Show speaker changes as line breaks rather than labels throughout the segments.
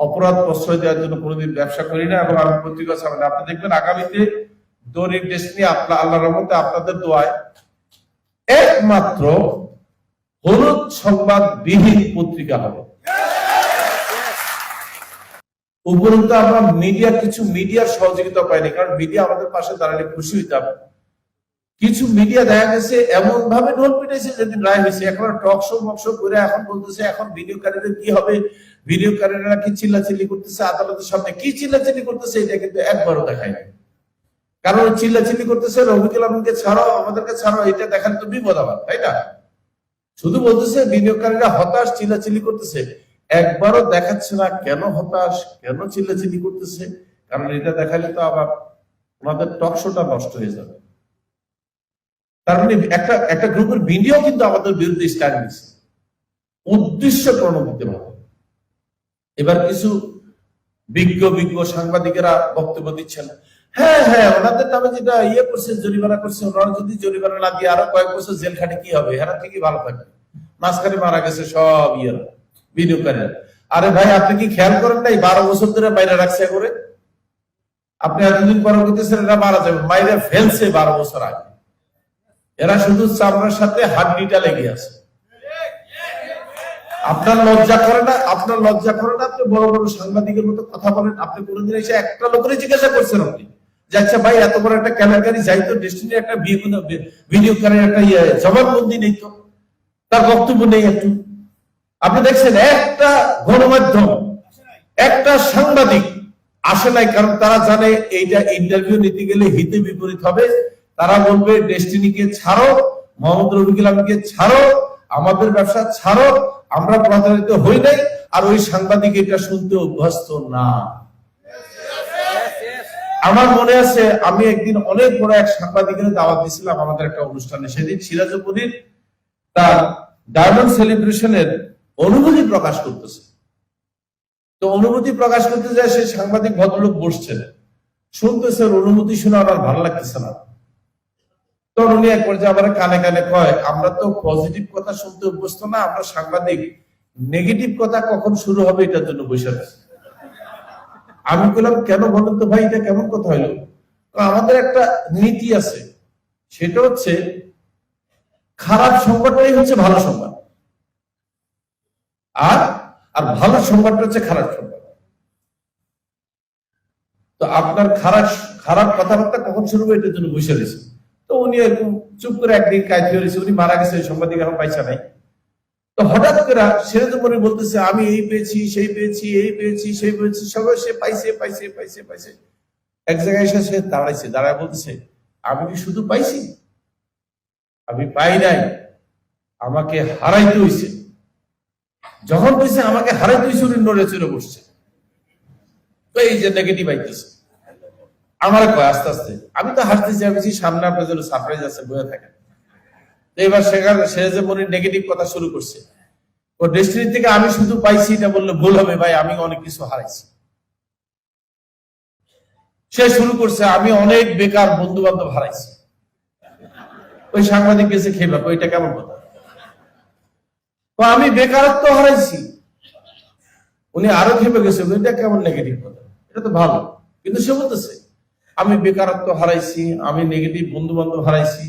অপরাধ প্রশ্রয় দেওয়ার জন্য কোনোদিন ব্যবসা করি না এবং আমি পত্রিকা সামনে আপনি দেখবেন আগামীতে দৈনিক ডেস্টিনি আপনার আল্লাহর রহমতে আপনাদের দোয়ায় একমাত্র হলুদ সংবাদ বিহীন পত্রিকা হবে। উপরন্তু আমরা মিডিয়া কিছু মিডিয়ার সহযোগিতা পাইনি, কারণ মিডিয়া আমাদের পাশে দাঁড়ালে খুশি হইতাম। কিছু মিডিয়া দেখা গেছে, এমন ভাবে ঢোল পিটেছে যেদিন রায় হয়েছে। এখন টক শো মক শো করে এখন বলতেছে, এখন ভিডিও বিনিয়োগকারীদের কি হবে? ভিডিও বিনিয়োগকারীরা কি চিল্লাচিল্লি করতেছে? আদালতের সামনে কি চিল্লাচিল্লি করতেছে? এটা কিন্তু একবারও দেখায় নাই। কারণ চিল্লাচিল্লি করতেছে রবিকুল আলমকে ছাড়াও, আমাদেরকে ছাড়াও, এটা দেখার তো বিপদ আবার, তাই না? শুধু বলতেছে বিনিয়োগকারীরা হতাশ, চিল্লাচিল্লি করতেছে। একবারও দেখাচ্ছে না কেন হতাশ, কেন চিল্লাচিল্লি করতেছে? কারণ এটা দেখালে তো আবার ওনাদের টক শোটা নষ্ট হয়ে যাবে। তার মানে একটা একটা গ্রুপের ভিডিও কিন্তু আমাদের বিরুদ্ধে স্ট্যান্ড নিচ্ছে উদ্দেশ্য প্রণোদিত ভাবে। এবার কিছু বিজ্ঞ বিজ্ঞ সাংবাদিকেরা বক্তব্য দিচ্ছেন। হ্যাঁ হ্যাঁ ওনাদের নামে যেটা ইয়ে করছে, জরিমানা করছে, ওনারা যদি জরিমানা না দিয়ে আরও কয়েক বছর জেল খাটে, কি হবে? এরা ঠিকই ভালো থাকবে। মাঝখানে মারা গেছে সব ইয়েরা বিনিয়োগকারীরা আরে ভাই, আপনি কি খেয়াল করেন নাই? বারো বছর ধরে বাইরে রাখছে করে। আপনি এতদিন পরে করতেছেন এরা মারা যাবে মাইরে ফেলছে বারো বছর আগে। এরা শুধু চামড়ার সাথে হাড্ডিটা লেগে আছে। আপনার লজ্জা করে না? আপনার লজ্জা করে না? আপনি বড় বড় সাংবাদিকের মতো কথা বলেন। আপনি কোনোদিন এসে একটা লোকেরই জিজ্ঞাসা করছেন আপনি? যে আচ্ছা ভাই, এত বড় একটা যাই তো ডেস্টিনি একটা একটা ইয়ে জবানবন্দি নেই তো। তার বক্তব্য নেই একটু। আপনি দেখছেন, একটা গণমাধ্যম, একটা সাংবাদিক আসে নাই, কারণ তারা জানে এইটা ইন্টারভিউ নিতে গেলে হিতে বিপরীত হবে। তারা বলবে ডেস্টিনিকে ছাড়ো, মোহাম্মদ রফিকুল আলমকে ছাড়ো, আমাদের ব্যবসা ছাড়ো, আমরা প্রতারিত হই নাই, আর ওই সাংবাদিক এটা শুনতে অভ্যস্ত না। আমার মনে আছে, আমি একদিন অনেক বড় এক সাংবাদিকের দাওয়াত দিয়েছিলাম আমাদের একটা অনুষ্ঠানে, সেদিন সিরাজুদ্দিন তার ডায়মন্ড সেলিব্রেশনের অনুভূতি প্রকাশ করতেছে। তো অনুভূতি প্রকাশ করতে যায়, সেই সাংবাদিক ভদ্রলোক বসছেন। শুনতেছে অনুভূতি শুনে আমার ভালো লাগতেছে না। তখন এক পর্যায়ে আবার কানে কানে কয়, আমরা তো পজিটিভ কথা শুনতে অভ্যস্ত না, আমরা সাংবাদিক। নেগেটিভ কথা কখন শুরু হবে এটার জন্য বসে আমি বললাম, কেন তো ভাই, এটা কেমন কথা হইল আমাদের একটা নীতি আছে, সেটা হচ্ছে খারাপ সংবাদটাই হচ্ছে ভালো সংবাদ। আর আর ভালো সংবাদটা হচ্ছে খারাপ সংবাদ। তো আপনার খারাপ খারাপ কথাবার্তা কখন শুরু হবে এটার জন্য বসে রয়েছে উনি চুপ করে একদিন কাজ উনি মারা গেছে, সাংবাদিক এখন নাই। তো হঠাৎ করে বলতেছে, আমি এই পেয়েছি, সেই পেয়েছি, এই পেয়েছি, সেই পেয়েছি, সবাই সে পাইছে পাইছে পাইছে পাইছে। এক জায়গায় এসে সে দাঁড়াইছে, দাঁড়ায় বলতেছে, আমি কি শুধু পাইছি? আমি পাই নাই। আমাকে হারাইতে হইছে। যখন বলছে আমাকে হারাইতে হইছে, উনি নড়ে চড়ে বসছে। তো এই যে নেগেটিভ আইতেছে। আমার কয় আস্তে আস্তে, আমি তো হাসতেছি আমি সামনে আপনার জন্য সারপ্রাইজ আছে বয়ে থাকেন এবার সেখানে সে যে মনে নেগেটিভ কথা শুরু করছে, ও ডেস্টিনি থেকে আমি শুধু পাইছি এটা বললে ভুল হবে ভাই, আমি অনেক কিছু হারাইছি। সে শুরু করছে, আমি অনেক বেকার বন্ধু বান্ধব হারাইছি। ওই সাংবাদিক গেছে খেয়ে ওইটা কেমন কথা? তো আমি বেকারত্ব হারাইছি। উনি আরও খেপে গেছে এটা কেমন নেগেটিভ কথা? এটা তো ভালো। কিন্তু সে বলতেছে আমি বেকারত্ব হারাইছি, আমি নেগেটিভ বন্ধু বান্ধব হারাইছি,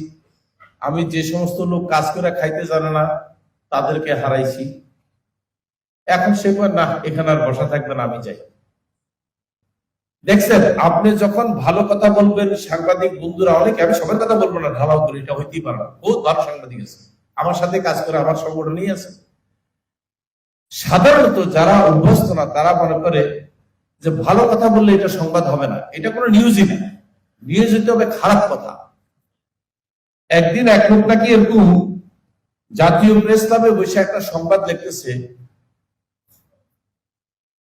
আমি যে সমস্ত লোক কাজ করে খাইতে জানে না, তাদেরকে হারাইছি। এখন সে না এখানে আর বসা থাকবে না, আমি যাই। দেখছেন, আপনি যখন ভালো কথা বলবেন, সাংবাদিক বন্ধুরা অনেক, আমি সবার কথা বলব না, ঢালাও করে, এটা হইতেই পারে না। বহুত ভালো সাংবাদিক আছে। আমার সাথে কাজ করে, আমার সংগঠনই আছে। সাধারণত যারা অভ্যস্ত না, তারা মনে করে যে ভালো কথা বললে এটা সংবাদ হবে না। এটা কোনো নিউজই না নিউজ হতে হবে খারাপ কথা। একদিন এক লোক নাকি এরকম জাতীয় প্রেস ক্লাবে বসে একটা সংবাদ লিখতেছে,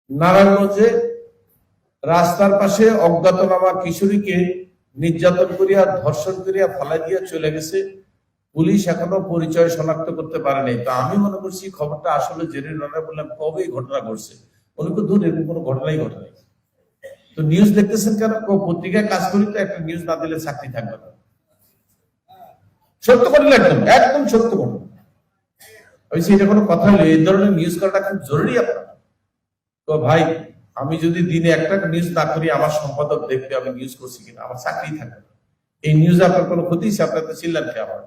নারায়ণগঞ্জে রাস্তার পাশে অজ্ঞাতনামা কিশোরীকে নির্যাতন করিয়া, ধর্ষণ করিয়া ফালাই দিয়া চলে গেছে। পুলিশ এখনও পরিচয় শনাক্ত করতে পারেনি। তো আমি মনে করছি খবরটা আসলে জেনে না বললাম কবে ঘটনা ঘটছে? উনি তো দূর এরকম কোনো ঘটনাই ঘটে নাই তো নিউজ দেখতেছেন কেন? পত্রিকায় কাজ করি তো একটা নিউজ না দিলে চাকরি থাকবে না। সত্য ঘটনা একদম একদম সত্য ঘটনা। আমি এটা কোনো কথা হলো এই ধরনের নিউজ করাটা খুব জরুরি আপনার। তো ভাই, আমি যদি দিনে একটা নিউজ না করি, আমার সম্পাদক দেখবে আমি নিউজ করছি কিনা, আমার চাকরি থাকবে। এই নিউজ আপনার কোনো ক্ষতি হচ্ছে আপনার তো চিল্লান খেয়ে আমার?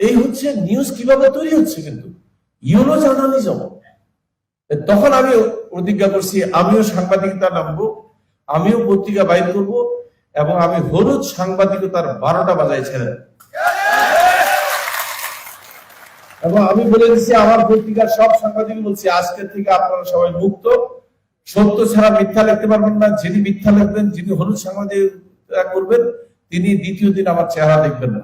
এই হচ্ছে নিউজ কীভাবে তৈরি হচ্ছে কিন্তু? ইউনো জার্নালিজম তখন আমি প্রতিজ্ঞা করছি, আমিও সাংবাদিকতা নামবো আমিও পত্রিকা বাইর করব এবং আমি হলুদ সাংবাদিকতার বারোটা বাজায় ছেড়ে এবং আমি বলে দিচ্ছি আমার পত্রিকার সব সাংবাদিক বলছি, আজকে থেকে আপনারা সবাই মুক্ত। সত্য ছাড়া মিথ্যা লিখতে পারবেন না। যিনি মিথ্যা লিখবেন, যিনি হলুদ সাংবাদিকতা করবেন, তিনি দ্বিতীয় দিন আমার চেহারা দেখবেন না।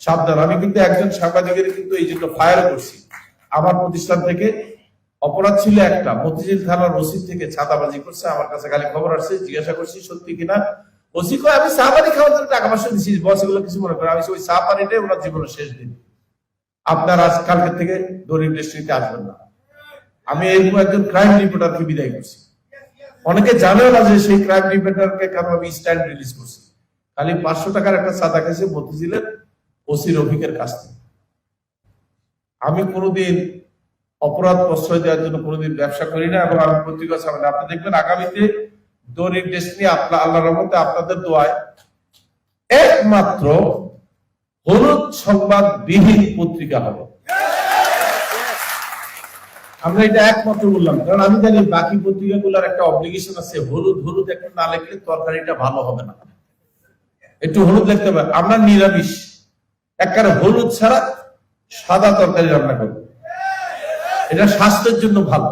সাবধান, আমি কিন্তু একজন সাংবাদিকের কিন্তু এই জন্য ফায়ার করছি। আমার প্রতিষ্ঠান থেকে অপরাধ ছিল একটা। মতিঝিল থানার রসিদ থেকে ছাতাবাজি করছে, আমার কাছে খালি খবর আসছে, জিজ্ঞাসা করছি, সত্যি কিনা? ওসি কয়, আমি চা পানি খাওয়ার জন্য টাকা পয়সা দিচ্ছি বস এগুলো কিছু মনে করে আমি ওই চা পানিটাই ওনার জীবনের শেষ দিন। আপনার আজ কালকে থেকে দরিদ্র দৃষ্টিতে আসবেন না। আমি এরকম একজন ক্রাইম রিপোর্টারকে বিদায় করছি। অনেকে জানেও না যে সেই ক্রাইম রিপোর্টারকে কেন আমি স্ট্যান্ড রিলিজ করছি। খালি পাঁচশো টাকার একটা সাদা খেয়েছে মতিঝিলের ওসি রফিকের কাছ থেকে। আমি কোনোদিন অপরাধ প্রশ্রয় দেওয়ার জন্য কোনোদিন ব্যবসা করি না এবং আমি পত্রিকা সামনে আপনি দেখবেন আগামীতে দৈনিক ডেস্টিনি আপনার আল্লাহর রহমতে আপনাদের দোয়ায় একমাত্র হলুদ সংবাদ বিহীন পত্রিকা হবে। আমরা এটা একমাত্র বললাম, কারণ আমি জানি বাকি পত্রিকাগুলোর একটা অব্লিগেশন আছে, হলুদ হলুদ একটা না লিখলে তরকারিটা ভালো হবে না। একটু হলুদ লিখতে হবে, আমরা নিরামিষ। একবারে হলুদ ছাড়া সাদা তরকারি রান্না করব। এটা স্বাস্থ্যের জন্য ভালো।